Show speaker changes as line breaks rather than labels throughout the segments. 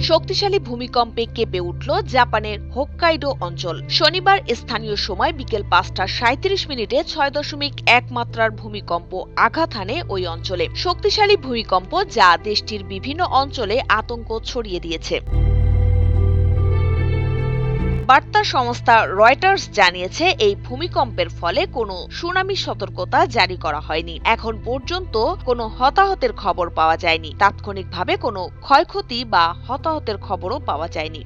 শক্তিশালী ভূমিকম্পে কেঁপে উঠল জাপানের হোক্কাইডো অঞ্চল। শনিবার স্থানীয় সময় বিকেল পাঁচটা সাঁত্রিশ মিনিটে ছয় দশমিক এক মাত্রার ভূমিকম্প আঘাত হানে ওই অঞ্চলে। শক্তিশালী ভূমিকম্প যা দেশটির বিভিন্ন অঞ্চলে আতঙ্ক ছড়িয়ে দিয়েছে। বার্তা সংস্থা রয়টার্স জানিয়েছে, এই ভূমিকম্পের ফলে কোনো সুনামি সতর্কতা জারি করা হয়নি। এখন পর্যন্ত কোনো হতাহতের খবর পাওয়া যায়নি। তাৎক্ষণিকভাবে কোনো ক্ষয়ক্ষতি বা হতাহতের খবরও পাওয়া যায়নি।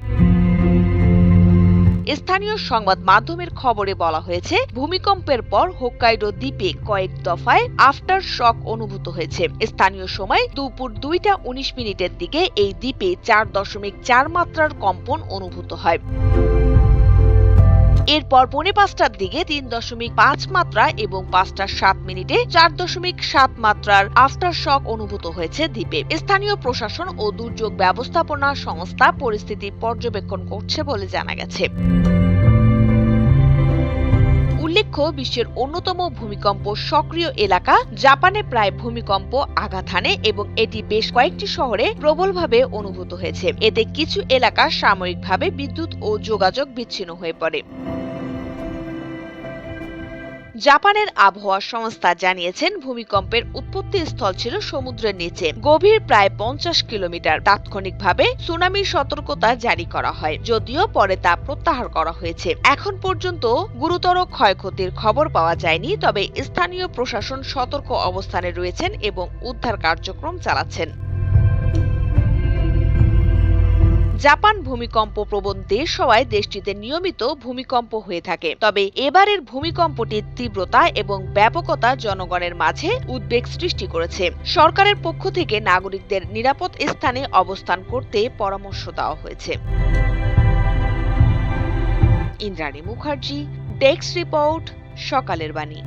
স্থানীয় সংবাদ মাধ্যমের খবরে বলা হয়েছে, ভূমিকম্পের পর হোক্কাইডো দ্বীপে কয়েক দফায় আফটার শক অনুভূত হয়েছে। স্থানীয় সময় দুপুর দুইটা উনিশ মিনিটের দিকে এই দ্বীপে চার দশমিক চার মাত্রার কম্পন অনুভূত হয়। এরপর পৌনে পাঁচটার দিকে তিন দশমিক পাঁচ মাত্রা এবং পাঁচটা সাত মিনিটে চার দশমিক সাত মাত্রার আফটার শক অনুভূত হয়েছে দ্বীপে স্থানীয় প্রশাসন ও দুর্যোগ ব্যবস্থাপনা সংস্থা পরিস্থিতি পর্যবেক্ষণ করছে বলে জানা গেছে। উল্লেখ্য, বিশ্বের অন্যতম ভূমিকম্প সক্রিয় এলাকা জাপানে প্রায় ভূমিকম্প আঘাত হানে এবং এটি বেশ কয়েকটি শহরে প্রবলভাবে অনুভূত হয়েছে। এতে কিছু এলাকা সাময়িকভাবে বিদ্যুৎ ও যোগাযোগ বিচ্ছিন্ন হয়ে পড়ে। জাপানের আবহাওয়া সংস্থা জানিয়েছেন, ভূমিকম্পের উৎপত্তি স্থল ছিল সমুদ্রের নিচে, গভীর প্রায় পঞ্চাশ কিলোমিটার। তাৎক্ষণিকভাবে সুনামির সতর্কতা জারি করা হয়, যদিও পরে তা প্রত্যাহার করা হয়েছে। এখন পর্যন্ত গুরুতর ক্ষয়ক্ষতির খবর পাওয়া যায়নি, তবে স্থানীয় প্রশাসন সতর্ক অবস্থানে রয়েছেন এবং উদ্ধার কার্যক্রম চালাচ্ছেন। জাপান ভূমিকম্প প্রবণ দেশ হওয়ায় দেশটিতে নিয়মিত ভূমিকম্প হয়ে থাকে। তবে এবারের ভূমিকম্পটির তীব্রতা এবং ব্যাপকতা জনগণের মাঝে উদ্বেগ সৃষ্টি করেছে। সরকারের পক্ষ থেকে নাগরিকদের নিরাপদ স্থানে অবস্থান করতে পরামর্শ দেওয়া হয়েছে। ইন্দ্রাণী মুখার্জি, ডেস্ক রিপোর্ট, সকালের বাণী।